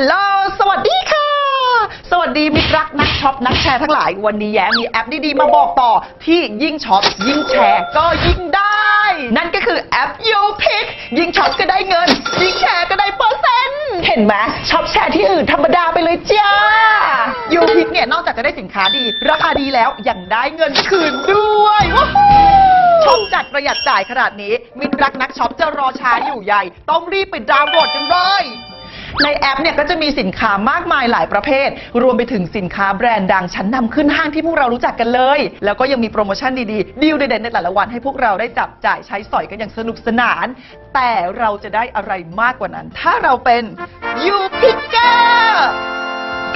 ฮัลโหล สวัสดีค่ะ สวัสดีมิตรรักนักช็อปนักแชร์ทั้งหลาย วันนี้แย้มมีแอปดีๆมาบอกต่อ ที่ยิ่งช็อปยิ่งแชร์ก็ยิ่งได้ นั่นก็คือแอป u p i c ยิ่งช็อปก็ได้เงิน ยิ่งแชร์ก็ได้เปอร์เซ็นต์ เห็นไหมช็อปแชร์ที่อื่นธรรมดาไปเลยจ้า u p i c เนี่ยนอกจากจะได้สินค้าดี ราคาดีแล้วยังได้เงินคืนด้วยว้าวช็อปจัดประหยัดจ่ายขนาดนี้ มิตรรักนักช็อปจะรอช้าอยู่ใหญ่ ต้องรีบไปดาวน์โหลดกันเลย ในแอปเนี่ยก็จะมีสินค้ามากมายหลายประเภท รวมไปถึงสินค้าแบรนด์ดังชั้นนำขึ้นห้างที่พวกเรารู้จักกันเลย แล้วก็ยังมีโปรโมชั่นดีๆ ดีลเด่นๆในแต่ละวันให้พวกเราได้จับจ่ายใช้สอยกันอย่างสนุกสนาน แต่เราจะได้อะไรมากกว่านั้น ถ้าเราเป็น u p i c k e r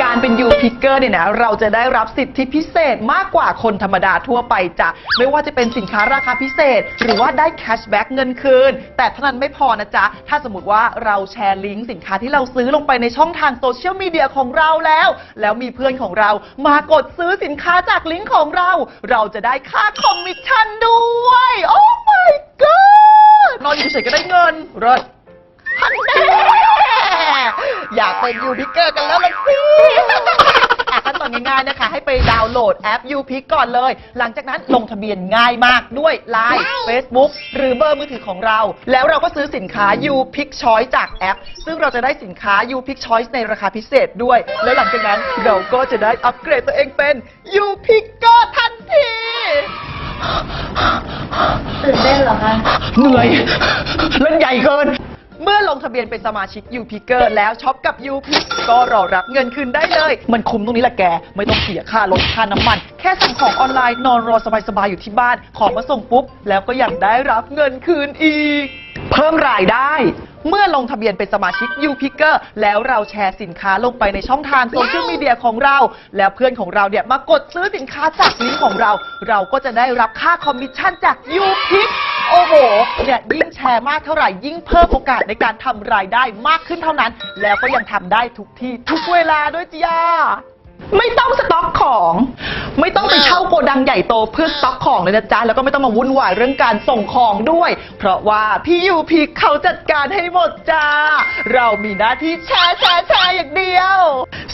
การเป็น U Picker เนี่ยนะเราจะได้รับสิทธิพิเศษมากกว่าคนธรรมดาทั่วไปจ้ะไม่ว่าจะเป็นสินค้าราคาพิเศษ หรือว่าได้แคชแบ็กเงินคืน แต่เท่านั้นไม่พอนะจ๊ะ ถ้าสมมติว่าเราแชร์ลิงก์สินค้าที่เราซื้อลงไปในช่องทางโซเชียลมีเดียของเราแล้ว แล้วมีเพื่อนของเรามากดซื้อสินค้าจากลิงก์ของเรา เราจะได้ค่าคอมมิชชั่นด้วยโอ้ my god นอนอยู่เฉยก็ได้เงินเลิศฮันแน่อยากเป็นยูพิกเกอร์กันแล้วล่ะสิอะ ง่ายๆนะคะ ให้ไปดาวน์โหลดแอป u p i c ก่อนเลย หลังจากนั้นลงทะเบียนง่ายมากด้วย Line Facebook หรือเบอร์มือถือของเรา แล้วเราก็ซื้อสินค้า u p i c Choice จากแอป ซึ่งเราจะได้สินค้า u p i c Choice ในราคาพิเศษด้วย แล้วหลังจากนั้นเราก็จะได้อัปเกรดตัวเองเป็น u p i c ก็ทันทีตื่นเต้นเหรอคะ เหนื่อย เล่นใหญ่เกิน เมื่อลงทะเบียนเป็นสมาชิก u p i c k e r แล้วช็อปกับ u p i c ก็รอรับเงินคืนได้เลย มันคุ้มตรงนี้แหละแก ไม่ต้องเสียค่ารถค่าน้ำมัน แค่สั่งของออนไลน์นอนรอสบายๆอยู่ที่บ้าน ของมาส่งปุ๊บ แล้วก็ยังได้รับเงินคืนอีก เพิ่มรายได้ เมื่อลงทะเบียนเป็นสมาชิก u p i c k e r แล้วเราแชร์สินค้าลงไปในช่องทางโซเชียลมีเดียของเรา แล้วเพื่อนของเราเนี่ยมากดซื้อสินค้าจากลิงก์ของเรา เราก็จะได้รับค่าคอมมิชชั่นจาก u p i c โอ้โห เนี่ยยิ่งแชร์มากเท่าไหร่ยิ่งเพิ่มโอกาสในการทำรายได้มากขึ้นเท่านั้น แล้วก็ยังทำได้ทุกที่ทุกเวลาด้วยจ้า ไม่ต้องสต็อกของ ไม่ต้องไปเช่าโกดังใหญ่โตเพื่อสต็อกของเลยนะจ๊ะ แล้วก็ไม่ต้องมาวุ่นวายเรื่องการส่งของด้วย เพราะว่าพี่ยูพีเขาจัดการให้หมดจ้า เรามีหน้าที่แชร์แชร์แชร์อย่างเดียว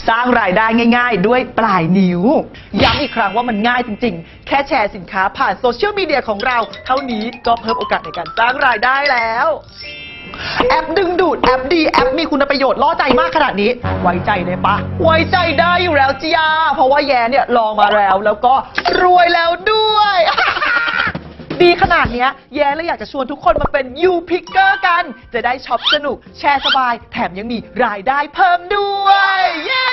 สร้างรายได้ง่าย ๆ ด้วยปลายนิ้ว ย้ำอีกครั้งว่ามันง่ายจริง ๆ แค่แชร์สินค้าผ่านโซเชียลมีเดียของเรา เท่านี้ก็เพิ่มโอกาสในการสร้างรายได้แล้ว แอปดึงดูดแอปดีแอปมีคุณประโยชน์ล่อใจมากขนาดนี้ ไว้ใจได้ปะไว้ใจได้อยู่แล้วจ้าเพราะว่าแย่เนี่ยลองมาแล้วแล้วก็รวยแล้วด้วย ดีขนาดเนี้ยแย่เลยอยากจะชวนทุกคนมาเป็นยูพิกเกอร์กัน จะได้ช็อปสนุก แชร์สบาย แถมยังมีรายได้เพิ่มด้วย เย้